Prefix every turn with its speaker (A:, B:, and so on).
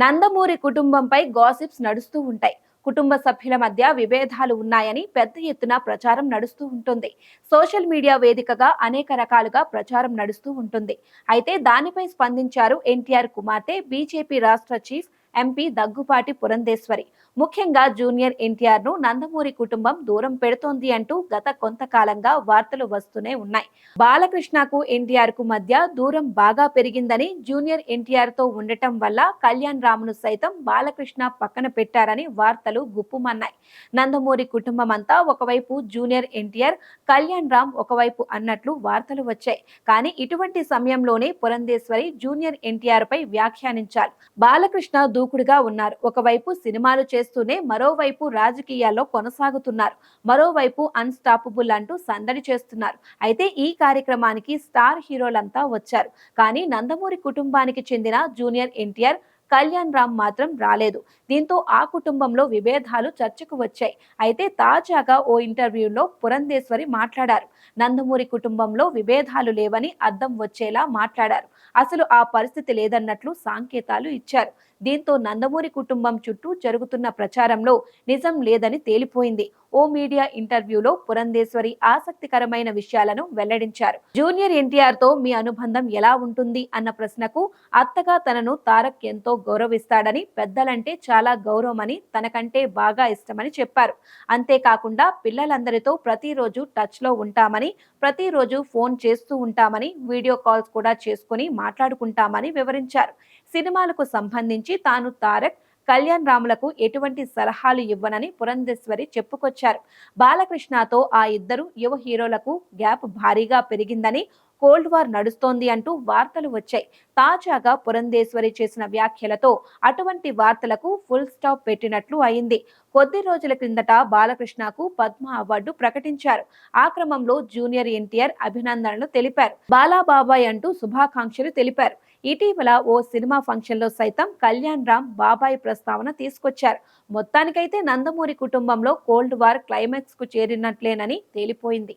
A: నందమూరి కుటుంబంపై గాసిప్స్ నడుస్తూ ఉంటాయి. కుటుంబ సభ్యుల మధ్య విభేదాలు ఉన్నాయని పెద్ద ఎత్తున ప్రచారం నడుస్తూ ఉంటుంది. సోషల్ మీడియా వేదికగా అనేక రకాలుగా ప్రచారం నడుస్తూ ఉంటుంది. అయితే దానిపై స్పందించారు ఎన్టీఆర్ కుమార్తె బీజేపీ రాష్ట్ర చీఫ్ ఎంపీ దగ్గుపాటి పురంధేశ్వరి. ముఖ్యంగా జూనియర్ ఎన్టీఆర్ను నందమూరి కుటుంబం దూరం పెడుతోంది అంటూ గత కొంతకాలంగా వార్తలు వస్తూనే ఉన్నాయి. బాలకృష్ణకు ఎన్టీఆర్కు మధ్య దూరం బాగా పెరిగిందని జూనియర్ ఎన్టీఆర్తో ఉండటం వల్ల కళ్యాణ్ రామ్ను సైతం బాలకృష్ణ పక్కన పెట్టారని వార్తలు గుప్పుమన్నాయి. నందమూరి కుటుంబం అంతా ఒకవైపు జూనియర్ ఎన్టీఆర్ కళ్యాణ్ రామ్ ఒకవైపు అన్నట్లు వార్తలు వచ్చాయి. కానీ ఇటువంటి సమయంలోనే పురంధేశ్వరి జూనియర్ ఎన్టీఆర్ పై వ్యాఖ్యానించారు. బాలకృష్ణ దూకుడుగా ఉన్నారు. ఒకవైపు సినిమాలు చేస్తూనే మరోవైపు రాజకీయాల్లో కొనసాగుతున్నారు. మరోవైపు అన్స్టాపబుల్ అంటూ సందడి చేస్తున్నారు. అయితే ఈ కార్యక్రమానికి స్టార్ హీరోలంతా వచ్చారు. కానీ నందమూరి కుటుంబానికి చెందిన జూనియర్ ఎన్టీఆర్ కళ్యాణ్ రామ్ మాత్రం రాలేదు. దీంతో ఆ కుటుంబంలో విభేదాలు చర్చకు వచ్చాయి. అయితే తాజాగా ఓ ఇంటర్వ్యూలో పురంధేశ్వరి మాట్లాడారు. నందమూరి కుటుంబంలో విభేదాలు లేవని అర్థం వచ్చేలా మాట్లాడారు. అసలు ఆ పరిస్థితి లేదన్నట్లు సంకేతాలు ఇచ్చారు. దీంతో నందమూరి కుటుంబం చుట్టూ జరుగుతున్న ప్రచారంలో నిజం లేదని తేలిపోయింది. ఓ మీడియా ఇంటర్వ్యూలో పురంధేశ్వరి ఆసక్తికరమైన విషయాలను వెల్లడించారు. జూనియర్ ఎన్టీఆర్తో మీ అనుబంధం ఎలా ఉంటుంది అన్న ప్రశ్నకు అత్తగా తనను తారక్ ఎంతో గౌరవిస్తాడని పెద్దలంటే చాలా గౌరవమని తనకంటే బాగా ఇష్టమని చెప్పారు. అంతేకాకుండా పిల్లలందరితో ప్రతిరోజు టచ్లో ఉంటామని ప్రతిరోజు ఫోన్ చేస్తూ ఉంటామని వీడియో కాల్స్ కూడా చేసుకుని మాట్లాడుకుంటామని వివరించారు. సినిమాలకు సంబంధించి తాను తారక్ కళ్యాణ్ రాములకు ఎటువంటి సలహాలు ఇవ్వనని పురంధేశ్వరి చెప్పుకొచ్చారు. బాలకృష్ణతో ఆ ఇద్దరు యువ హీరోలకు గ్యాప్ భారీగా పెరిగిందని కోల్డ్ వార్ నడుస్తోంది అంటూ వార్తలు వచ్చాయి. తాజాగా పురంధేశ్వరి చేసిన వ్యాఖ్యలతో అటువంటి వార్తలకు ఫుల్ స్టాప్ పెట్టినట్లు అయింది. కొద్ది రోజుల క్రిందట బాలకృష్ణకు పద్మ అవార్డు ప్రకటించారు. ఆ క్రమంలో జూనియర్ ఎన్టీఆర్ అభినందనలు తెలిపారు. బాలాబాబాయ్ అంటూ శుభాకాంక్షలు తెలిపారు. ఇటీవల ఓ సినిమా ఫంక్షన్లో సైతం కళ్యాణ్ రామ్ బాబాయ్ ప్రస్తావన తీసుకొచ్చారు. మొత్తానికైతే నందమూరి కుటుంబంలో కోల్డ్ వార్ క్లైమాక్స్కు చేరినట్లేనని తేలిపోయింది.